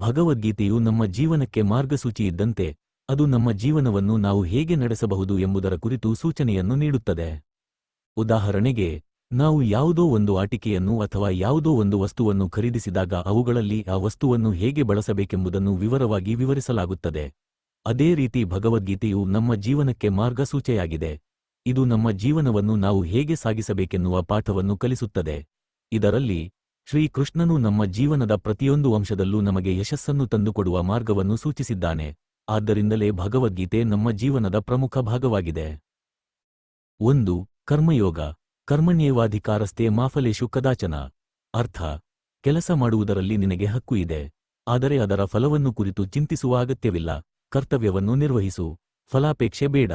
ಭಗವದ್ಗೀತೆಯು ನಮ್ಮ ಜೀವನಕ್ಕೆ ಮಾರ್ಗಸೂಚಿ ಇದ್ದಂತೆ ಅದು ನಮ್ಮ ಜೀವನವನ್ನು ನಾವು ಹೇಗೆ ನಡೆಸಬಹುದು ಎಂಬುದರ ಕುರಿತು ಸೂಚನೆಯನ್ನು ನೀಡುತ್ತದೆ. ಉದಾಹರಣೆಗೆ, ನಾವು ಯಾವುದೋ ಒಂದು ಆಟಿಕೆಯನ್ನು ಅಥವಾ ಯಾವುದೋ ಒಂದು ವಸ್ತುವನ್ನು ಖರೀದಿಸಿದಾಗ ಅವುಗಳಲ್ಲಿ ಆ ವಸ್ತುವನ್ನು ಹೇಗೆ ಬಳಸಬೇಕೆಂಬುದನ್ನು ವಿವರವಾಗಿ ವಿವರಿಸಲಾಗುತ್ತದೆ. ಅದೇ ರೀತಿ ಭಗವದ್ಗೀತೆಯು ನಮ್ಮ ಜೀವನಕ್ಕೆ ಮಾರ್ಗಸೂಚೆಯಾಗಿದೆ. ಇದು ನಮ್ಮ ಜೀವನವನ್ನು ನಾವು ಹೇಗೆ ಸಾಗಿಸಬೇಕೆನ್ನುವ ಪಾಠವನ್ನು ಕಲಿಸುತ್ತದೆ. ಇದರಲ್ಲಿ ಶ್ರೀಕೃಷ್ಣನು ನಮ್ಮ ಜೀವನದ ಪ್ರತಿಯೊಂದು ಅಂಶದಲ್ಲೂ ನಮಗೆ ಯಶಸ್ಸನ್ನು ತಂದುಕೊಡುವ ಮಾರ್ಗವನ್ನು ಸೂಚಿಸಿದ್ದಾನೆ. ಆದ್ದರಿಂದಲೇ ಭಗವದ್ಗೀತೆ ನಮ್ಮ ಜೀವನದ ಪ್ರಮುಖ ಭಾಗವಾಗಿದೆ. ಒಂದು, ಕರ್ಮಯೋಗ. ಕರ್ಮಣ್ಯೇವಾಧಿಕಾರಸ್ಥೆ ಮಾಫಲೇಶು ಕದಾಚನ. ಅರ್ಥ, ಕೆಲಸ ಮಾಡುವುದರಲ್ಲಿ ನಿನಗೆ ಹಕ್ಕು ಇದೆ. ಆದರೆ ಅದರ ಫಲವನ್ನು ಕುರಿತು ಚಿಂತಿಸುವ ಅಗತ್ಯವಿಲ್ಲ. ಕರ್ತವ್ಯವನ್ನು ನಿರ್ವಹಿಸು. ಫಲಾಪೇಕ್ಷೆ ಬೇಡ.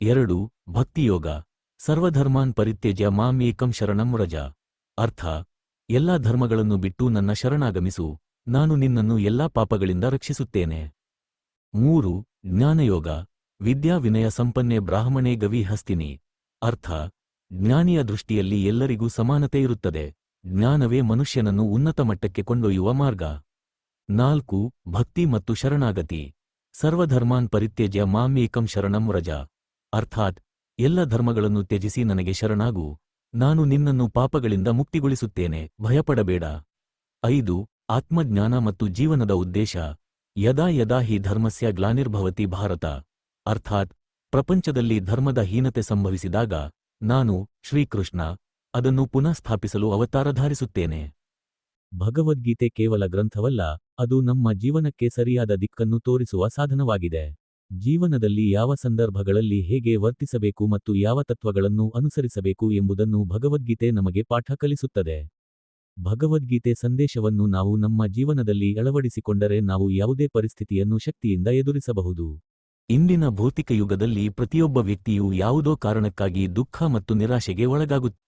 ಎರಡು, ಭಕ್ತಿಯೋಗ. ಸರ್ವಧರ್ಮಾನ್ ಪರಿತ್ಯಜ್ಯ ಮಾಂ ಏಕಂ ಶರಣಂ ರಜ. ಅರ್ಥ ಎಲ್ಲಾ ಧರ್ಮಗಳನ್ನು ಬಿಟ್ಟು ನನ್ನ ಶರಣಾಗಮಿಸು. ನಾನು ನಿನ್ನನ್ನು ಎಲ್ಲಾ ಪಾಪಗಳಿಂದ ರಕ್ಷಿಸುತ್ತೇನೆ. ಮೂರು, ಜ್ಞಾನಯೋಗ. ವಿದ್ಯಾ ವಿನಯ ಸಂಪನ್ನೆ ಬ್ರಾಹ್ಮಣೇ ಗವಿ ಹಸ್ತಿನಿ. ಅರ್ಥ, ಜ್ಞಾನಿಯ ದೃಷ್ಟಿಯಲ್ಲಿ ಎಲ್ಲರಿಗೂ ಸಮಾನತೆ ಇರುತ್ತದೆ. ಜ್ಞಾನವೇ ಮನುಷ್ಯನನ್ನು ಉನ್ನತ ಮಟ್ಟಕ್ಕೆ ಕೊಂಡೊಯ್ಯುವ ಮಾರ್ಗ. ನಾಲ್ಕು, ಭಕ್ತಿ ಮತ್ತು ಶರಣಾಗತಿ. ಸರ್ವಧರ್ಮಾನ್ ಪರಿತ್ಯಜ್ಯ ಮಾಮೇಕಂ ಶರಣಂ ರಜ. ಅರ್ಥಾತ್, ಎಲ್ಲ ಧರ್ಮಗಳನ್ನು ತ್ಯಜಿಸಿ ನನಗೆ ಶರಣಾಗು. ನಾನು ನಿನ್ನನ್ನು ಪಾಪಗಳಿಂದ ಮುಕ್ತಿಗೊಳಿಸುತ್ತೇನೆ, ಭಯಪಡಬೇಡ. ಐದು, ಆತ್ಮಜ್ಞಾನ ಮತ್ತು ಜೀವನದ ಉದ್ದೇಶ, ಯದಾ ಯದಾ ಹಿ ಧರ್ಮಸ್ಯ ಗ್ಲಾನಿರ್ಭವತಿ ಭಾರತ. ಅರ್ಥಾತ್, ಪ್ರಪಂಚದಲ್ಲಿ ಧರ್ಮದ ಹೀನತೆ ಸಂಭವಿಸಿದಾಗ, ನಾನು, ಶ್ರೀಕೃಷ್ಣ, ಅದನ್ನು ಪುನಃ ಸ್ಥಾಪಿಸಲು ಅವತಾರಧಾರಿಸುತ್ತೇನೆ ಭಗವದ್ಗೀತೆ ಕೇವಲ ಗ್ರಂಥವಲ್ಲ, ಅದು ನಮ್ಮ ಜೀವನಕ್ಕೆ ಸರಿಯಾದ ದಿಕ್ಕನ್ನು ತೋರಿಸುವ ಸಾಧನವಾಗಿದೆ. ಜೀವನದಲ್ಲಿ ಯಾವ ಸಂದರ್ಭಗಳಲ್ಲಿ ಹೇಗೆ ವರ್ತಿಸಬೇಕು ಮತ್ತು ಯಾವ ತತ್ವಗಳನ್ನು ಅನುಸರಿಸಬೇಕು ಎಂಬುದನ್ನು ಭಗವದ್ಗೀತೆ ನಮಗೆ ಪಾಠ ಕಲಿಸುತ್ತದೆ. ಭಗವದ್ಗೀತೆ ಸಂದೇಶವನ್ನು ನಾವು ನಮ್ಮ ಜೀವನದಲ್ಲಿ ಅಳವಡಿಸಿಕೊಂಡರೆ ನಾವು ಯಾವುದೇ ಪರಿಸ್ಥಿತಿಯನ್ನು ಶಕ್ತಿಯಿಂದ ಎದುರಿಸಬಹುದು. ಇಂದಿನ ಭೌತಿಕ ಯುಗದಲ್ಲಿ ಪ್ರತಿಯೊಬ್ಬ ವ್ಯಕ್ತಿಯು ಯಾವುದೋ ಕಾರಣಕ್ಕಾಗಿ ದುಃಖ ಮತ್ತು ನಿರಾಶೆಗೆ ಒಳಗಾಗುತ್ತ.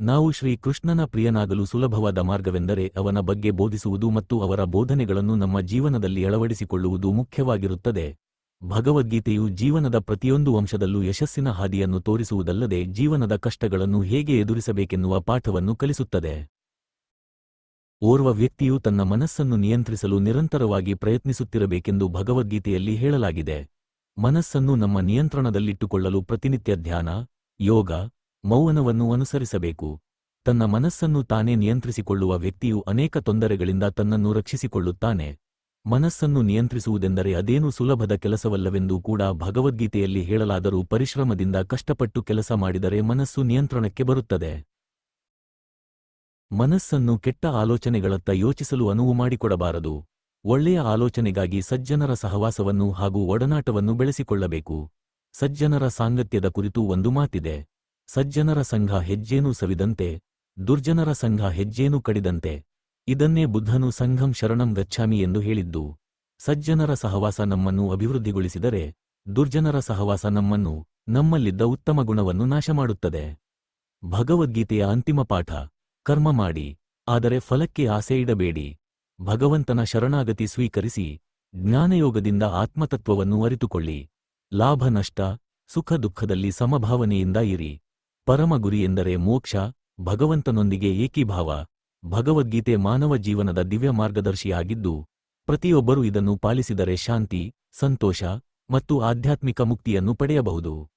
ನಾವು ಶ್ರೀಕೃಷ್ಣನ ಪ್ರಿಯನಾಗಲು ಸುಲಭವಾದ ಮಾರ್ಗವೆಂದರೆ ಅವನ ಬಗ್ಗೆ ಬೋಧಿಸುವುದು ಮತ್ತು ಅವರ ಬೋಧನೆಗಳನ್ನು ನಮ್ಮ ಜೀವನದಲ್ಲಿ ಅಳವಡಿಸಿಕೊಳ್ಳುವುದು ಮುಖ್ಯವಾಗಿರುತ್ತದೆ. ಭಗವದ್ಗೀತೆಯು ಜೀವನದ ಪ್ರತಿಯೊಂದು ಅಂಶದಲ್ಲೂ ಯಶಸ್ಸಿನ ಹಾದಿಯನ್ನು ತೋರಿಸುವುದಲ್ಲದೆ ಜೀವನದ ಕಷ್ಟಗಳನ್ನು ಹೇಗೆ ಎದುರಿಸಬೇಕೆನ್ನುವ ಪಾಠವನ್ನು ಕಲಿಸುತ್ತದೆ. ಓರ್ವ ವ್ಯಕ್ತಿಯು ತನ್ನ ಮನಸ್ಸನ್ನು ನಿಯಂತ್ರಿಸಲು ನಿರಂತರವಾಗಿ ಪ್ರಯತ್ನಿಸುತ್ತಿರಬೇಕೆಂದು ಭಗವದ್ಗೀತೆಯಲ್ಲಿ ಹೇಳಲಾಗಿದೆ. ಮನಸ್ಸನ್ನು ನಮ್ಮ ನಿಯಂತ್ರಣದಲ್ಲಿಟ್ಟುಕೊಳ್ಳಲು ಪ್ರತಿನಿತ್ಯ ಧ್ಯಾನ, ಯೋಗ, ಮೌನವನ್ನು ಅನುಸರಿಸಬೇಕು. ತನ್ನ ಮನಸ್ಸನ್ನು ತಾನೇ ನಿಯಂತ್ರಿಸಿಕೊಳ್ಳುವ ವ್ಯಕ್ತಿಯು ಅನೇಕ ತೊಂದರೆಗಳಿಂದ ತನ್ನನ್ನು ರಕ್ಷಿಸಿಕೊಳ್ಳುತ್ತಾನೆ. ಮನಸ್ಸನ್ನು ನಿಯಂತ್ರಿಸುವುದೆಂದರೆ ಅದೇನು ಸುಲಭದ ಕೆಲಸವಲ್ಲವೆಂದು ಕೂಡ ಭಗವದ್ಗೀತೆಯಲ್ಲಿ ಹೇಳಲಾದರೂ ಪರಿಶ್ರಮದಿಂದ ಕಷ್ಟಪಟ್ಟು ಕೆಲಸ ಮಾಡಿದರೆ ಮನಸ್ಸು ನಿಯಂತ್ರಣಕ್ಕೆ ಬರುತ್ತದೆ. ಮನಸ್ಸನ್ನು ಕೆಟ್ಟ ಆಲೋಚನೆಗಳತ್ತ ಯೋಚಿಸಲು ಅನುವು ಮಾಡಿಕೊಡಬಾರದು. ಒಳ್ಳೆಯ ಆಲೋಚನೆಗಾಗಿ ಸಜ್ಜನರ ಸಹವಾಸವನ್ನು ಹಾಗೂ ಒಡನಾಟವನ್ನು ಬೆಳೆಸಿಕೊಳ್ಳಬೇಕು. ಸಜ್ಜನರ ಸಾಂಗತ್ಯದ ಕುರಿತು ಒಂದು ಮಾತಿದೆ. ಸಜ್ಜನರ ಸಂಘ ಹೆಜ್ಜೇನೂ ಸವಿದಂತೆ, ದುರ್ಜನರ ಸಂಘ ಹೆಜ್ಜೇನೂ ಕಡಿದಂತೆ. ಇದನ್ನೇ ಬುದ್ಧನು ಸಂಘಂ ಶರಣಂ ಗಚ್ಛಾಮಿ ಎಂದು ಹೇಳಿದ್ದು, ಸಜ್ಜನರ ಸಹವಾಸ ನಮ್ಮನ್ನು ಅಭಿವೃದ್ಧಿಗೊಳಿಸಿದರೆ ದುರ್ಜನರ ಸಹವಾಸ ನಮ್ಮನ್ನು, ನಮ್ಮಲ್ಲಿದ್ದ ಉತ್ತಮ ಗುಣವನ್ನು ನಾಶಮಾಡುತ್ತದೆ. ಭಗವದ್ಗೀತೆಯ ಅಂತಿಮ ಪಾಠ, ಕರ್ಮ ಮಾಡಿ, ಆದರೆ ಫಲಕ್ಕೆ ಆಸೆ ಇಡಬೇಡಿ. ಭಗವಂತನ ಶರಣಾಗತಿ ಸ್ವೀಕರಿಸಿ, ಜ್ಞಾನಯೋಗದಿಂದ ಆತ್ಮತತ್ವವನ್ನು ಅರಿತುಕೊಳ್ಳಿ. ಲಾಭ ನಷ್ಟ, ಸುಖ ದುಃಖದಲ್ಲಿ ಸಮಭಾವನೆಯಿಂದ ಇರಿ. ಪರಮ ಗುರಿ ಎಂದರೆ ಮೋಕ್ಷ, ಭಗವಂತನೊಂದಿಗೆ ಏಕೀಭಾವ. ಭಗವದ್ಗೀತೆ ಮಾನವ ಜೀವನದ ದಿವ್ಯ ಮಾರ್ಗದರ್ಶಿಯಾಗಿದ್ದು ಪ್ರತಿಯೊಬ್ಬರೂ ಇದನ್ನು ಪಾಲಿಸಿದರೆ ಶಾಂತಿ ಸಂತೋಷ ಮತ್ತು ಆಧ್ಯಾತ್ಮಿಕ ಮುಕ್ತಿಯನ್ನು ಪಡೆಯಬಹುದು.